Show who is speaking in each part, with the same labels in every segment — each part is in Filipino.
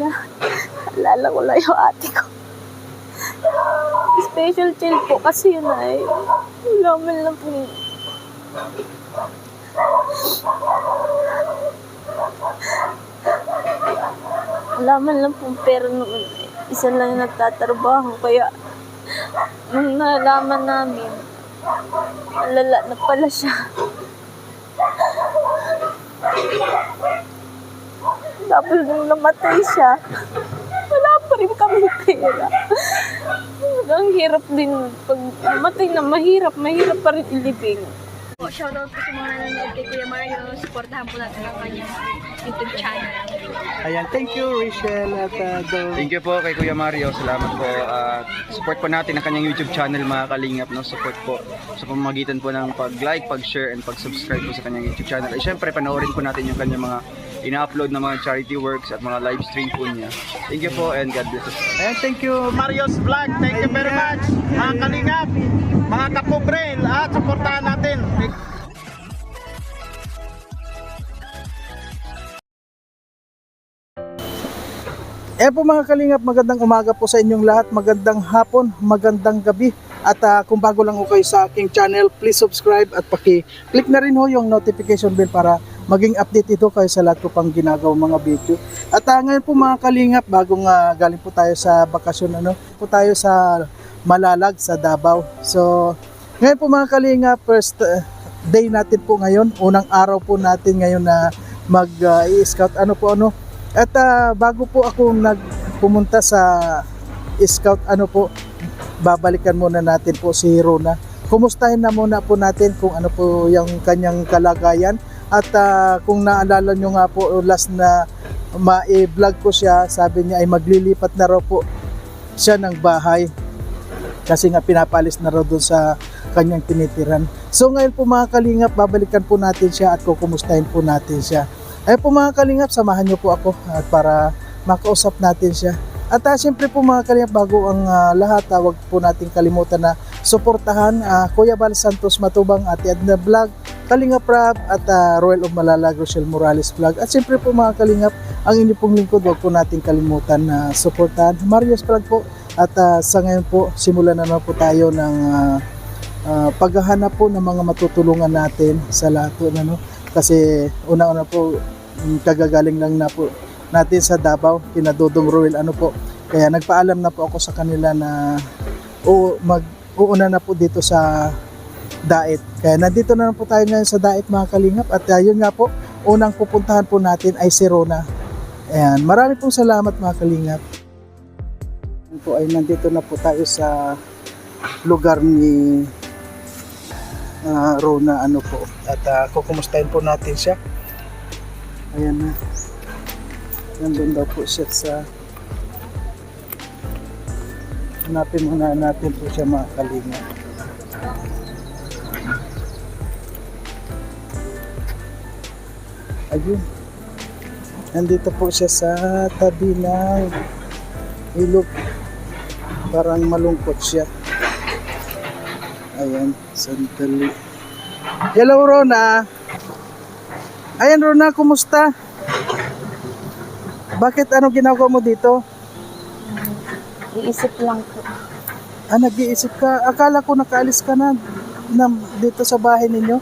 Speaker 1: na alala ko lang yung ate ko. Special child po kasi yun ay wala man lang po. Wala man lang po pera noon. Isa lang yung nagtatrabaho. Kaya nung nalaman namin, alala na pala siya. Tapos nung namatay siya, wala pa rin kami pera. Ang hirap din. Pag namatay na mahirap, mahirap pa rin ilibing.
Speaker 2: Po, shoutout po sa mga nanonood kay Kuya Mario. Supportahan po natin ang kanyang YouTube channel.
Speaker 3: Ayan, thank you Rachel at uh, the...
Speaker 4: Thank you po kay Kuya Mario. Salamat po. At support po natin ang kanyang YouTube channel mga kalingap. No? Support po sa pamamagitan po ng pag-like, pag-share, and pag-subscribe po sa kanyang YouTube channel. At syempre, panoorin po natin yung kanyang mga ina-upload na mga charity works at mga live stream po niya. Thank you po and God bless us.
Speaker 3: Ayan, thank you
Speaker 5: Mario's Vlog. Thank you very much. Mga kalingap, mga kapobre, at supportahan natin.
Speaker 3: Eh po mga kalingap, magandang umaga po sa inyong lahat, magandang hapon, magandang gabi. At ah, kung bago lang ho kayo sa aking channel, please subscribe at paki-click na rin ho yung notification bell para maging update ito kayo sa lahat ko pang ginagawa mga video. At ah, ngayon po mga kalingap, bagong ah, galing po tayo sa bakasyon, ano, po tayo sa Malalag, sa Davao. So, ngayon po mga kalingap, first ah, day natin po ngayon, unang araw po natin ngayon na mag-i-scout, ano po ano, at ah, bago po ako nagpumunta sa scout, ano po, babalikan muna natin po si Rona. Kumustahin na muna po natin kung ano po yung kanyang kalagayan. At ah, kung naalala nyo nga po last na ma-vlog ko siya, sabi niya ay maglilipat na raw po siya ng bahay. Kasi nga pinapalis na raw doon sa kanyang tinitiran. So ngayon po mga kalingap, babalikan po natin siya at kukumustahin po natin siya. Ay po mga kalingap, samahan niyo po ako at para makausap natin siya. At uh, siyempre po mga kalingap, bago ang ah, lahat, uh, wag po natin kalimutan na suportahan ah, Kuya Bal Santos Matubang, Ate Edna Vlog, Kalingap Rap at ah, Royal of Malalag, Rochelle Morales Vlog. At siyempre po mga kalingap, ang inyo pong lingkod, wag po natin kalimutan na suportahan Marius Vlog po. At ah, sa ngayon po, simulan na naman po tayo ng ah, ah, paghahanap po ng mga matutulungan natin sa lahat po, ano, kasi una-una po mm, kagagaling lang na po natin sa Davao kina Dodong Ruel ano po kaya nagpaalam na po ako sa kanila na o mag uuna na po dito sa Daet kaya nandito na, po tayo ngayon sa Daet mga kalingap. At uh, yun nga po unang pupuntahan po natin ay si Rona. Ayan. Marami pong salamat mga kalingap. Po ay nandito na po tayo sa lugar ni ah, Rona ano po. At uh, kukumustahin po natin siya. Ayan na. Nandun daw po siya sa hanapin muna natin po siya mga kalinga ayun nandito po siya sa tabi ng ilog parang malungkot siya ayan sandali hello Rona ayan Rona kumusta bakit ano ginagawa mo dito?
Speaker 1: Iisip lang po.
Speaker 3: Ah, nag-iisip ka. Akala ko nakaalis ka na, na dito sa bahay ninyo.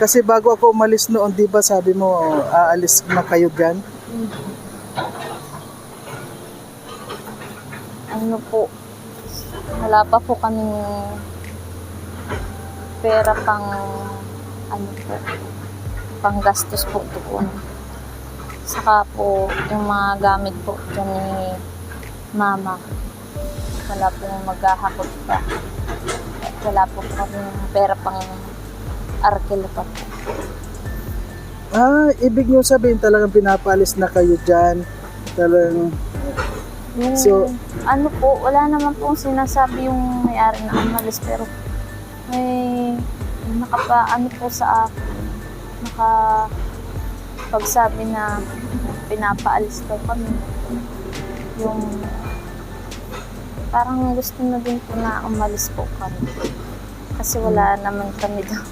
Speaker 3: Kasi bago ako umalis noon, di ba sabi mo, aalis na kayo dyan?
Speaker 1: Ano po, wala pa po kaming pera pang ano po, pang gastos po doon. Saka po, yung mga gamit po dyan ni mama, wala pong maghahakot pa. Wala po kami pera pang arkil pa po.
Speaker 3: Ah, ibig nyo sabihin talagang pinapalis na kayo dyan. Talagang,
Speaker 1: Yung,
Speaker 3: So-
Speaker 1: ano po, wala naman pong sinasabi yung may-ari na umalis pero may nakapa ano po sa akin naka pagsabi na pinapaalis daw kami yung parang gusto na din po na umalis po kami kasi wala naman kami daw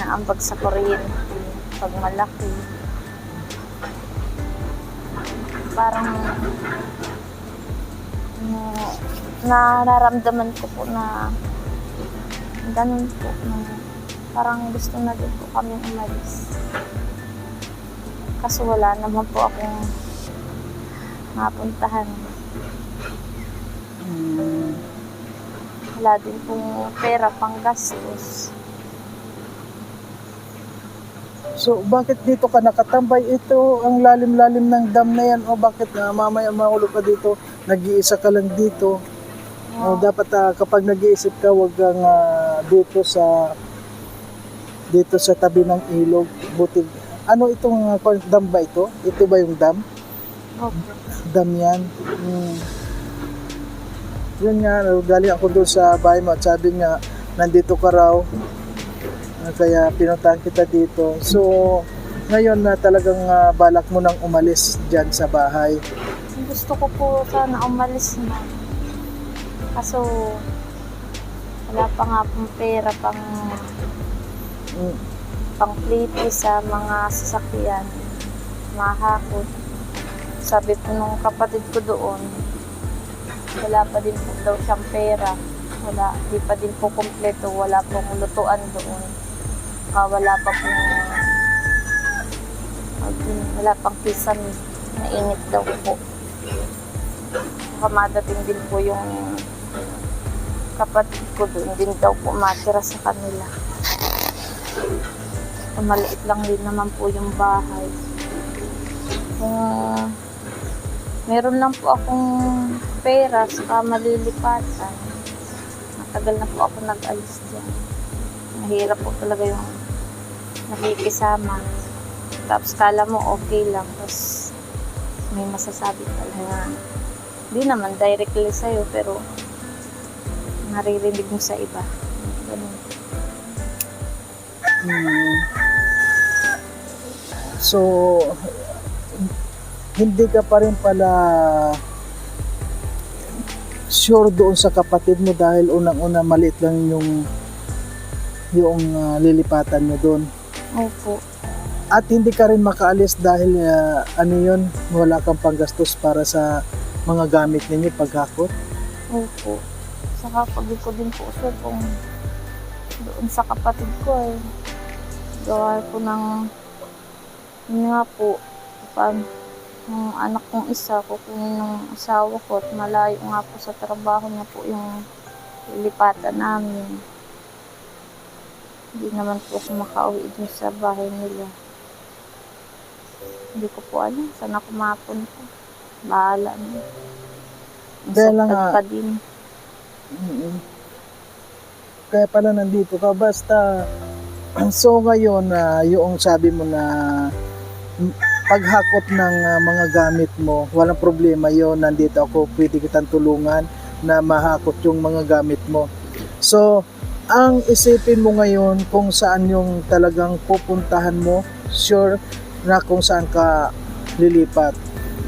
Speaker 1: na ambag sa kuryente pag malaki parang ano, nararamdaman ko po na ganun po na parang gusto na din po kami umalis. Kaso wala naman po akong mapuntahan.
Speaker 3: Mm,
Speaker 1: Wala din pong pera pang gastos.
Speaker 3: So, bakit dito ka nakatambay? Ito, ang lalim-lalim ng dam na yan. O bakit na mamaya mahulog ka dito? Nag-iisa ka lang dito. O, dapat ah, kapag nag-iisip ka, wag kang ah, dito sa dito sa tabi ng ilog. Buti. Ano itong ah, dam ba ito? Ito ba yung dam?
Speaker 1: Opo.
Speaker 3: Dam yan. Hmm. Yun nga, galing ako doon sa bahay mo at sabi nga, nandito ka raw. Ah, Kaya pinuntahan kita dito. So, ngayon na talagang ah, balak mo nang umalis dyan sa bahay.
Speaker 1: Gusto ko po sana umalis na. Kaso, wala pa nga pong pera pang
Speaker 3: Mm.
Speaker 1: pang sa mga sasakyan. Mahakot. Sabi po nung kapatid ko doon, wala pa din po daw siyang pera. Wala, di pa din po kompleto. Wala pong lutuan doon. Saka wala pa pong ayun, wala pang kisam na init daw po. Saka madating din po yung kapatid ko doon din daw po matira sa kanila. So, maliit lang din naman po yung bahay. Kung meron lang po akong pera saka malilipatan, matagal na po ako nag-alis dyan. Mahirap po talaga yung nakikisama. Tapos kala mo okay lang. Tapos may masasabi pala na hindi naman directly sa'yo pero naririnig mo sa iba. Ganun.
Speaker 3: Hmm. So, hindi ka pa rin pala sure doon sa kapatid mo dahil unang-una maliit lang yung yung ah, lilipatan mo doon.
Speaker 1: Opo.
Speaker 3: At hindi ka rin makaalis dahil ah, ano yun, wala kang panggastos para sa mga gamit ninyo paghakot.
Speaker 1: Opo. Saka pag ko din po siya kung doon sa kapatid ko eh. Gawa ko ng yun nga po, pag yung anak kong isa, kukunin ng asawa ko at malayo nga po sa trabaho niya po yung lilipatan namin. Hindi naman po ako makauwi dun sa bahay nila. Hindi ko po alam saan ako mapunta. Bahala na.
Speaker 3: Dahil lang,
Speaker 1: pa din.
Speaker 3: Mm. Kaya pala nandito ka basta so ngayon na yung sabi mo na paghakot ng ah, mga gamit mo, walang problema yon nandito ako, pwede kitang tulungan na mahakot yung mga gamit mo. So, ang isipin mo ngayon kung saan yung talagang pupuntahan mo, sure na kung saan ka lilipat.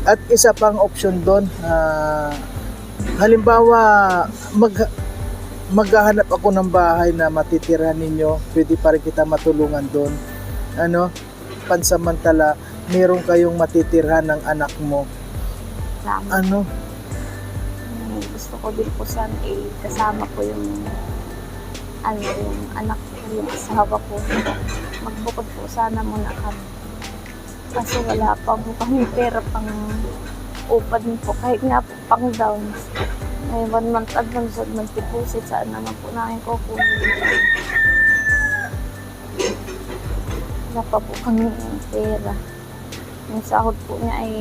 Speaker 3: At isa pang option doon, ah, halimbawa mag maghahanap ako ng bahay na matitirahan ninyo, pwede pa rin kita matulungan doon. Ano? Pansamantala, meron kayong matitirhan ng anak mo.
Speaker 1: Salamat.
Speaker 3: Ano?
Speaker 1: Gusto ko din po sana eh, kasama ko yung ano, yung anak ko, yung asawa ko. Magbukod po sana muna kami. Kasi wala pa po kami pera pang upad po. Kahit nga po pang down. May one month advance at mag-deposit. Saan naman po namin kukunin. Wala pa po kami pera. Yung sahod po niya ay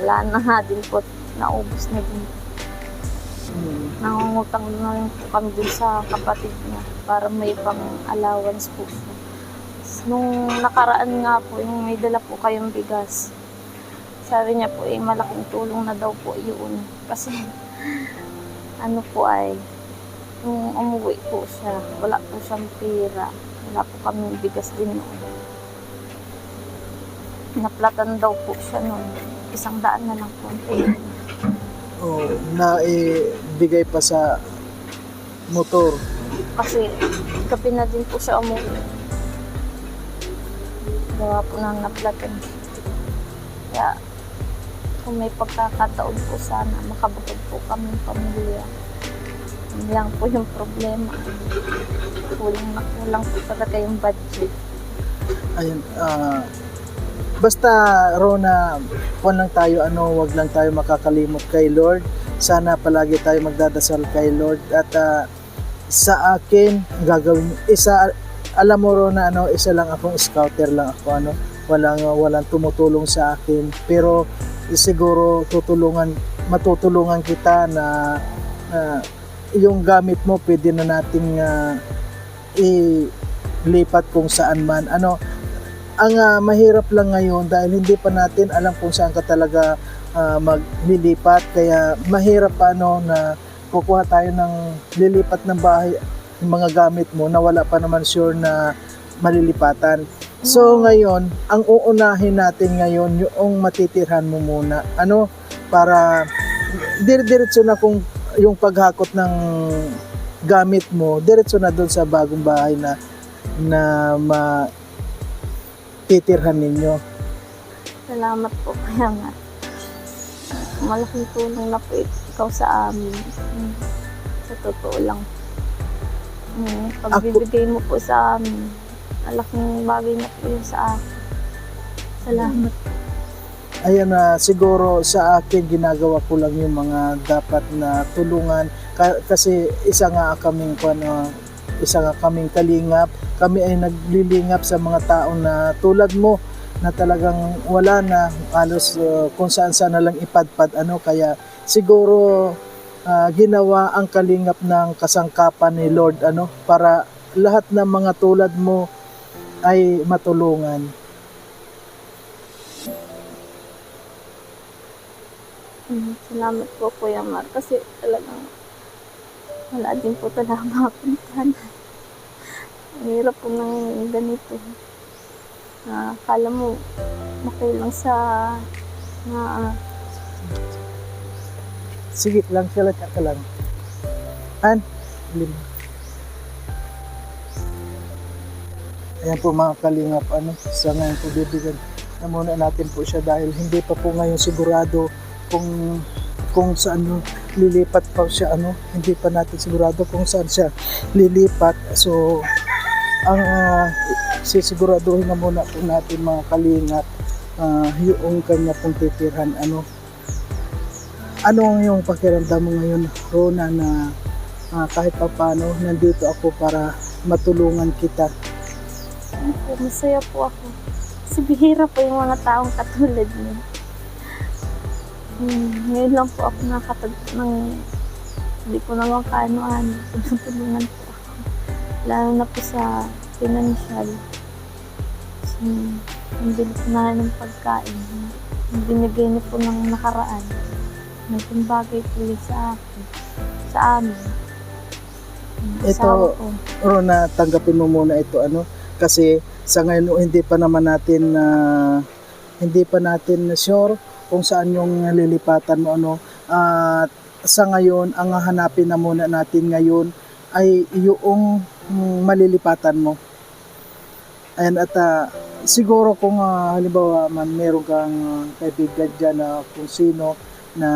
Speaker 1: wala na din po. Naubos na din.
Speaker 3: Hmm.
Speaker 1: Nangungutang na lang po kami dun sa kapatid niya para may pang allowance po siya. Nung nakaraan nga po, yung may dala po kayong bigas. Sabi niya po, eh, malaking tulong na daw po yun. Kasi, ano po ay, nung umuwi po siya, wala po siyang pera. Wala po kami bigas din noon. Naplatan daw po siya noon. Isang daan na lang po.
Speaker 3: Oh, na ibigay pa sa motor.
Speaker 1: Kasi gabi na din po siya umuwi. Gawa po ng naplatan. Kaya kung may pagkakataon po sana makabukod po kami pamilya. Yun lang po yung problema. Kulang na kulang po talaga yung budget.
Speaker 3: Ayun, ah, basta Rona, kung lang tayo ano, wag lang tayo makakalimot kay Lord. Sana palagi tayo magdadasal kay Lord. At ah, sa akin gagawin isa alam mo Rona ano, isa lang akong scouter lang ako ano, walang walang tumutulong sa akin. Pero siguro tutulungan matutulungan kita na na yung gamit mo pwede na nating ah, ilipat kung saan man. Ano ang ah, mahirap lang ngayon dahil hindi pa natin alam kung saan ka talaga ah, maglilipat kaya mahirap pa ano na kukuha tayo ng lilipat ng bahay yung mga gamit mo na wala pa naman sure na malilipatan. So ngayon, ang uunahin natin ngayon yung matitirhan mo muna. Ano para dire-diretso na kung yung paghakot ng gamit mo, diretso na doon sa bagong bahay na na ma titirhan ninyo.
Speaker 1: Salamat po kaya nga. Malaking tulong na po ikaw sa amin. Sa totoo lang. Mm, pagbibigay mo po sa amin, malaking bagay na po yun sa akin. Salamat.
Speaker 3: Ayan na siguro sa akin ginagawa ko lang yung mga dapat na tulungan Ka- kasi isa nga kaming ano, isa nga kaming kalingap. Kami ay naglilingap sa mga tao na tulad mo na talagang wala na halos uh, kung saan saan na lang ipadpad ano kaya siguro ah, ginawa ang kalingap ng kasangkapan ni Lord ano para lahat ng mga tulad mo ay matulungan.
Speaker 1: Mm, Salamat po Kuya Mar kasi talagang wala din po talaga makapuntahan. Hirap po ng ganito. Ah, akala mo okay lang sa na
Speaker 3: Sige lang, sila ka lang. An, lima. Ayan po mga kalingap, ano, sa ngayon po bibigyan na muna natin po siya dahil hindi pa po ngayon sigurado kung kung saan lilipat pa siya ano hindi pa natin sigurado kung saan siya lilipat so ang uh, sisiguraduhin na muna po natin mga kalingap ah, yung kanya pong titirhan ano ano ang yung pakiramdam mo ngayon, Rona, na ah, kahit pa paano, nandito ako para matulungan kita.
Speaker 1: ano po, masaya po ako. Kasi bihira po yung mga taong katulad niyo. Hmm, ngayon lang po ako nakatag ng hindi ko naman kaano-ano. Tulungan po. Lalo na po sa financial. Kasi ang bilis na ng pagkain. Ang binigay niyo po ng nakaraan. Naging bagay po yun sa akin. Sa amin.
Speaker 3: Ito-. Rona, tanggapin mo muna ito ano kasi sa ngayon hindi pa naman natin na hindi pa natin sure kung saan yung lilipatan mo ano at sa ngayon ang hanapin na muna natin ngayon ay yung malilipatan mo Ayan, at ah, siguro kung ah, halimbawa man meron kang ah, kaibigan dyan na kung sino na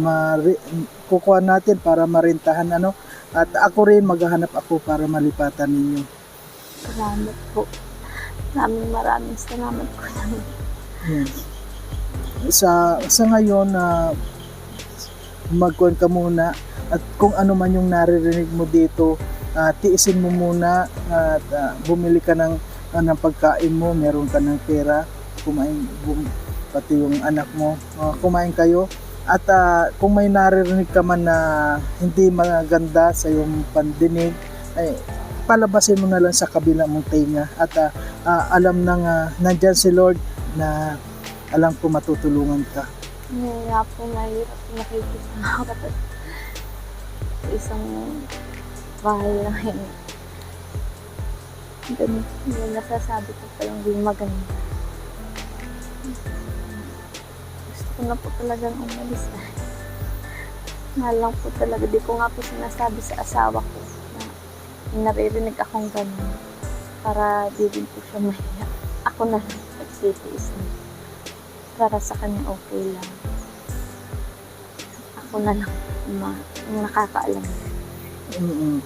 Speaker 3: mari- kukuha natin para marintahan ano at ako rin maghahanap ako para malipatan ninyo.
Speaker 1: Salamat po. Maraming maraming salamat po.
Speaker 3: Yan. Sa sa ngayon na magkuhan ka muna. At kung ano man yung naririnig mo dito, ah, tiisin mo muna at ah, bumili ka ng ah, ng pagkain mo, meron ka ng pera, kumain bum, pati yung anak mo, ah, kumain kayo. At ah, kung may naririnig ka man na hindi maganda sa iyong pandinig, ay palabasin mo na lang sa kabila mong tenga. At ah, ah, alam nang ah, nandyan si Lord na alam ko matutulungan ka.
Speaker 1: Nga po mahirap nakikisama ka sa isang bahay lang yun. Ganun, yung nasasabi ko pa lang di maganda. Gusto ko na po talagang umalis. Mahal lang po talaga. Di ko nga po sinasabi sa asawa ko na naririnig akong ganun para di din po siya mahiya. Ako na lang nagsitiis na. Para sa kanya okay lang. Ako na lang, ma, yung nakakaalam.
Speaker 3: Mm-mm.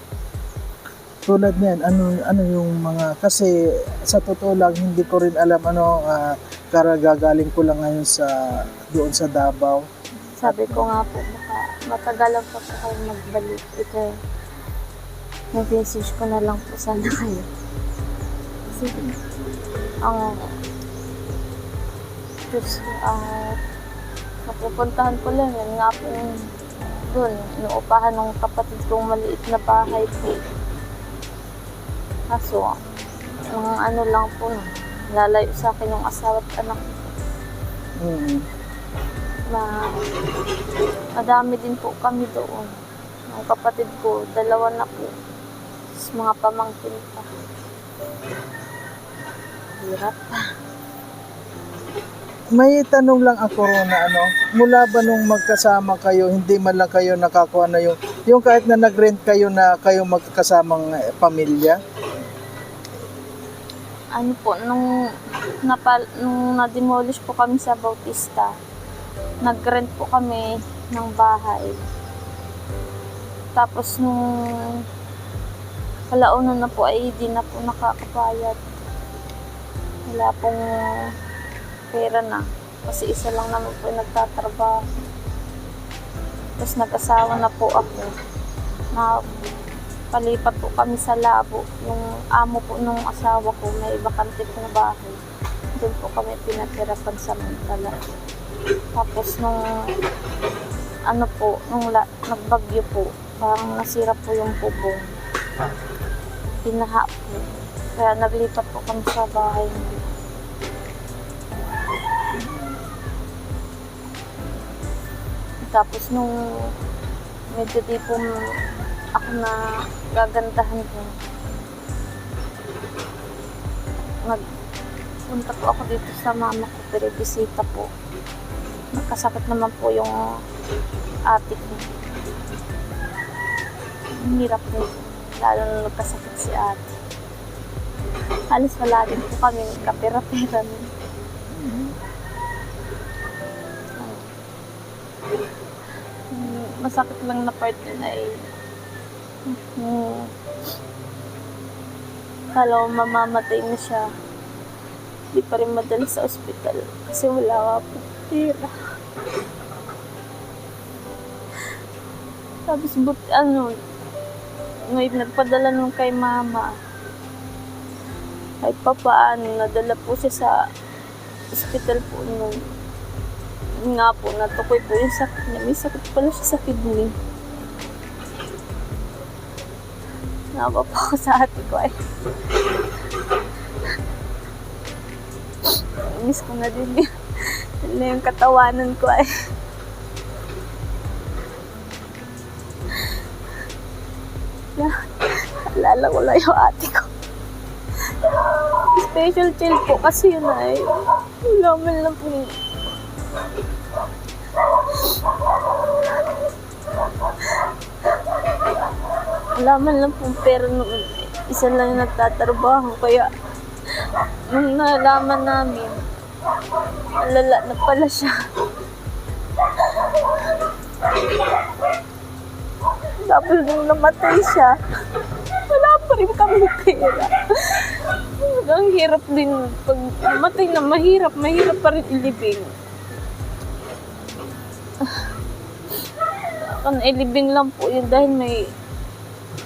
Speaker 3: Tulad niyan, ano ano yung mga kasi sa totoo lang hindi ko rin alam ano uh, karagagaling ko lang ngayon sa doon sa Davao.
Speaker 1: Sabi ko nga po, baka matagalan po kayo magbalik. Ito, nag-message ko na lang po sana kayo. Kasi, ang, Ko, ah, napupuntahan ko lang yan nga po yung doon, inuupahan ng kapatid kong maliit na bahay po. Kaso, ang ano lang po, lalayo sa akin yung asawa at anak
Speaker 3: Mm.
Speaker 1: na madami din po kami doon. Ang kapatid ko, dalawa na po. Tapos mga pamangkin pa. Hirap.
Speaker 3: May tanong lang ako na ano, mula ba nung magkasama kayo, hindi man lang kayo nakakuha na yung, yung kahit na nag-rent kayo na kayo magkasamang eh, pamilya?
Speaker 1: Ano po, nung, napal, nung na-demolish po kami sa Bautista, nag-rent po kami ng bahay. Tapos nung kalaunan na po ay hindi na po nakakapayad. Wala pong pera na. Kasi isa lang naman po yung nagtatrabaho. Tapos nag-asawa na po ako. Na palipat po kami sa labo. Yung amo po nung asawa ko, may bakante po na bahay. Doon po kami pinatira pansamantala. Tapos nung ano po, nung la, nagbagyo po, parang nasira po yung bubong. Pinaha po. Kaya naglipat po kami sa bahay. Tapos nung medyo di po ako na gagandahan ko, nagpunta po ako dito sa mama ko, pero bisita po. Nagkasakit naman po yung ate ko. Hirap po, lalo na nagkasakit si ate. Halos wala din po kami kapira-pira. Masakit lang na part yun ay Hmm. Kala ko mamamatay na siya. Di pa rin madala sa ospital kasi wala nga po pera. Tapos but ano, may nagpadala nung kay mama. Kahit pa paano, nadala po siya sa ospital po nung nga po, natukoy po yung sakit niya. May sakit pala siya sa kidney. Nawa po ako sa ate ko ay. Miss ko na din yun. Yun yung katawanan ko. Na, alala ko lang yung ate ko. Special chill po kasi yun ay. Wala man lang po. Wala man lang pong pera noon. Isa lang nagtatrabaho. Kaya, nung nalaman namin, alala na pala siya. Tapos nung namatay siya, wala pa rin kami pera. Ang hirap din. Pag namatay na mahirap, mahirap pa rin ilibing. Kan ilibing lang po yun dahil may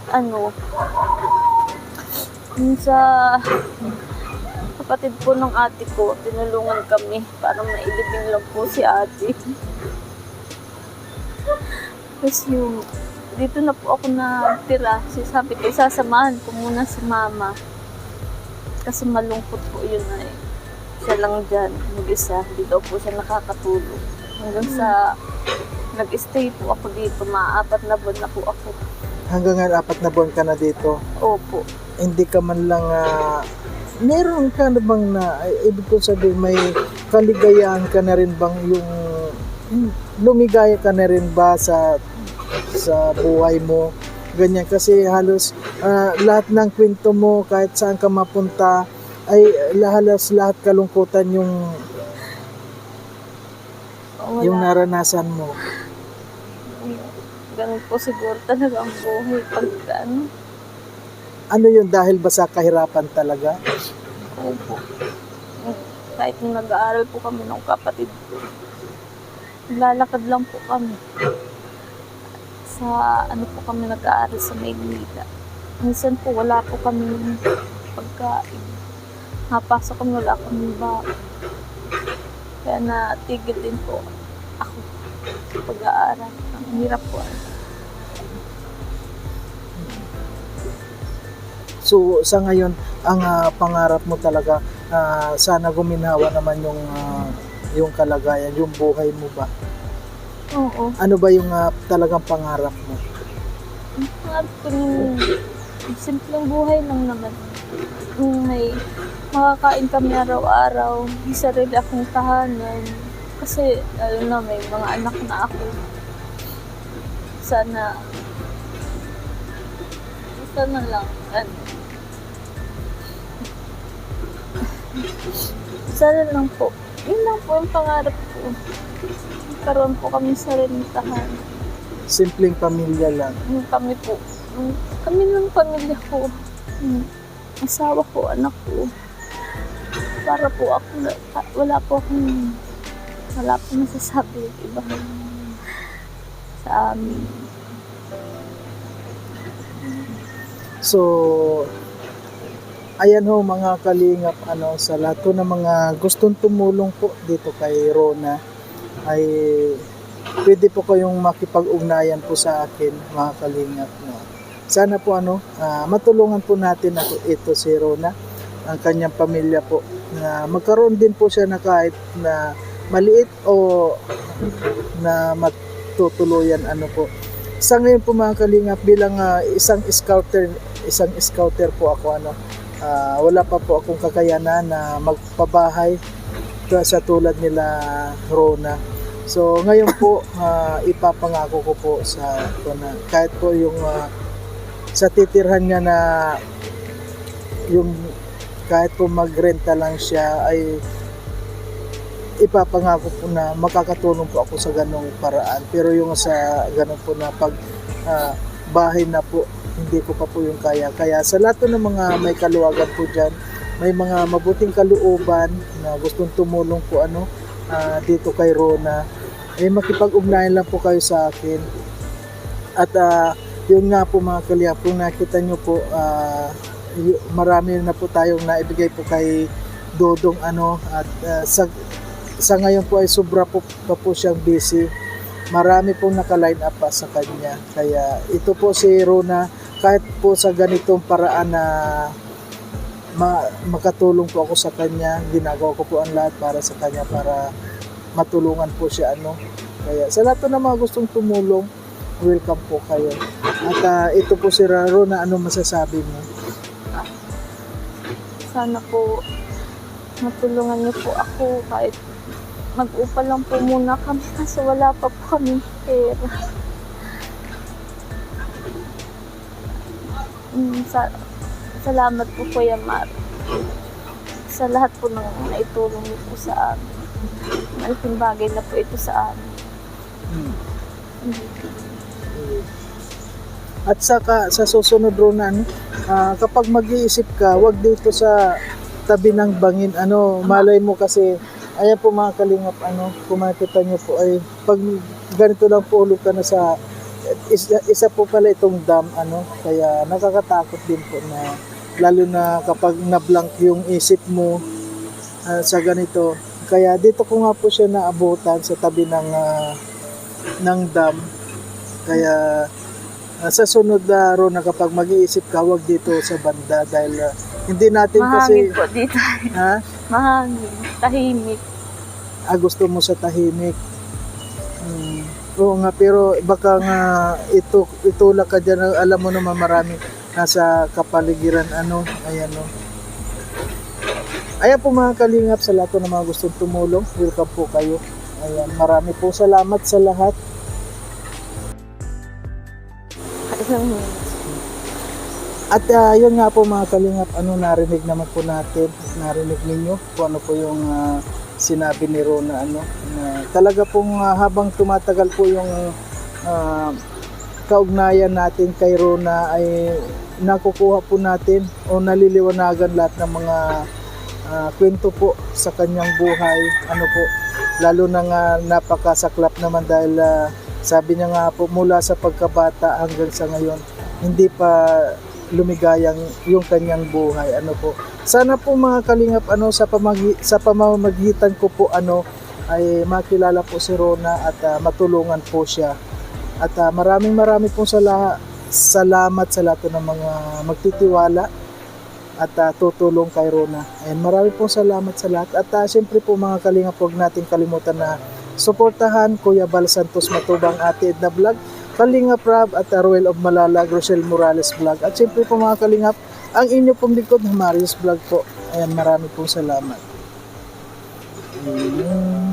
Speaker 1: ano, sa kapatid po ng ate ko, tinulungan kami para mailibing lang po si ate. Tapos yung, dito na po ako natira. Si sabi ko, sasamahan ko muna si mama. Kasi malungkot po yun ay. Siya lang dyan, mag-isa. Hindi daw po siya nakakatulog. Hanggang sa nag-stay po ako dito, maapat na buwan na po ako.
Speaker 3: Hanggang ngayon, apat na buwan ka na dito.
Speaker 1: Opo.
Speaker 3: Hindi ka man lang, ah, meron ka na bang na, ay, ibig ko sabihin, may kaligayahan ka na rin bang yung, yung lumigaya ka na rin ba sa sa buhay mo ganyan kasi halos ah, lahat ng kwento mo kahit saan ka mapunta ay halos lahat kalungkutan yung
Speaker 1: wala.
Speaker 3: Yung naranasan mo.
Speaker 1: Ganun po siguro talaga ang buhay pag ano,
Speaker 3: Ano yun dahil ba sa kahirapan talaga?
Speaker 1: Opo. Kahit nung nag-aaral po kami ng kapatid ko, lalakad lang po kami. Sa ano po kami nag-aaral sa Maynila. Minsan po wala po kami pagkain. Napasok kami wala kami ba. Kaya natigil din po ako sa pag-aaral. Ang hirap po.
Speaker 3: So sa ngayon, ang ah, pangarap mo talaga, ah, sana guminawa naman yung ah, yung kalagayan, yung buhay mo ba?
Speaker 1: Oo.
Speaker 3: Ano ba yung ah, talagang pangarap mo?
Speaker 1: Ang pangarap ko yung simpleng buhay lang naman. Yung may makakain kami araw-araw, may sarili akong tahanan. Kasi, alam na, may mga anak na ako. Sana, sana lang, ano, sana lang po. Yun lang po yung pangarap ko. Karoon po kami sariling tahanan.
Speaker 3: Simpleng pamilya lang.
Speaker 1: Kami po, kami ng pamilya ko, asawa ko, anak ko. Para po ako, wala po akong, wala po masasabi yung iba sa amin.
Speaker 3: So, ayan ho mga kalingap, ano, sa lahat ho ng mga gustong tumulong po dito kay Rona, ay pwede po kayong makipag-ugnayan po sa akin, mga kalingap. No? Sana po ano, ah, matulungan po natin ako ito si Rona, ang kanyang pamilya po, na magkaroon din po siya na kahit na maliit o na matutuluyan ano po. Sa ngayon po mga kalingap bilang ah, isang scouter, isang scouter po ako ano. ah, wala pa po akong kakayanan na magpabahay sa tulad nila Rona. So ngayon po ah, ipapangako ko po sa ko na kahit po yung ah, sa titirhan niya na yung kahit po magrenta lang siya ay ipapangako po na makakatulong po ako sa ganong paraan. Pero yung sa ganon po na pag ah, bahay na po, hindi ko pa po yung kaya. Kaya sa lahat po ng mga may kaluwagan po dyan, may mga mabuting kalooban na gustong tumulong po ano ah, dito kay Rona, eh makipag-ugnayan lang po kayo sa akin. At ah, yun nga po mga kalya, kung nakita nyo po, y- marami na po tayong naibigay po kay Dodong ano at ah, sa sa ngayon po ay sobra po pa po siyang busy. Marami pong naka-line up pa sa kanya. Kaya ito po si Rona, kahit po sa ganitong paraan na ma- makatulong po ako sa kanya, ginagawa ko po ang lahat para sa kanya para matulungan po siya ano. Kaya sa lahat po ng mga gustong tumulong, welcome po kayo. At ah, ito po si Rona, ano masasabi mo?
Speaker 1: Sana po matulungan niyo po ako kahit mag-upa lang po muna kami kasi wala pa po kami pera. Mm, sa, salamat po Kuya Mar sa lahat po ng naitulong niyo po sa amin. Malaking bagay na po ito sa amin.
Speaker 3: Hmm.
Speaker 1: Mm.
Speaker 3: At saka sa susunod Rona, ano, ah, kapag mag-iisip ka, wag dito sa tabi ng bangin, ano, malay mo kasi, ayan po mga kalingap, ano, kung makikita nyo po ay, pag ganito lang po ulog ka na sa, isa, isa po pala itong dam, ano, kaya nakakatakot din po na, lalo na kapag na-blank yung isip mo ah, sa ganito, kaya dito ko nga po siya naabutan sa tabi ng, ah, ng dam, kaya Ah, sa sunod na ro na kapag mag-iisip ka, wag dito sa banda dahil ah, hindi natin kasi
Speaker 1: Mahangin po dito.
Speaker 3: ha,
Speaker 1: Mahangin. Tahimik.
Speaker 3: ah, gusto mo sa tahimik. Hmm. Oo nga, pero baka nga ito, itulak ka dyan, alam mo naman marami nasa kapaligiran, ano, ayan no. Ayan po mga kalingap sa lahat po ng mga gustong tumulong, welcome po kayo. Ayan, marami po salamat sa lahat.
Speaker 1: Isang
Speaker 3: At ah, yun nga po mga kalingap, ano narinig naman po natin, narinig ninyo kung ano po yung ah, sinabi ni Rona ano, Ah, talaga pong ah, habang tumatagal po yung ah, kaugnayan natin kay Rona ay nakukuha po natin o naliliwanagan lahat ng mga ah, kwento po sa kanyang buhay. Ano po, lalo na nga napakasaklap naman dahil ah, sabi niya nga po mula sa pagkabata hanggang sa ngayon hindi pa lumigayang yung kanyang buhay ano po sana po mga kalingap ano sa pamagi, sa pamamagitan ko po ano ay makilala po si Rona at ah, matulungan po siya at ah, maraming maraming po sala, salamat sa lahat ng mga magtitiwala at ah, tutulong kay Rona. And marami pong salamat sa lahat. At uh, siyempre po mga kalingap, huwag natin kalimutan na suportahan Kuya Bal Santos Matubang Ate Edna Vlog, Kalingap Rab at Ruel of Malala, Rochelle Morales Vlog. At siyempre po mga kalingap, ang inyo pong na Marius Vlog po. Ayan, marami pong salamat. Ayan.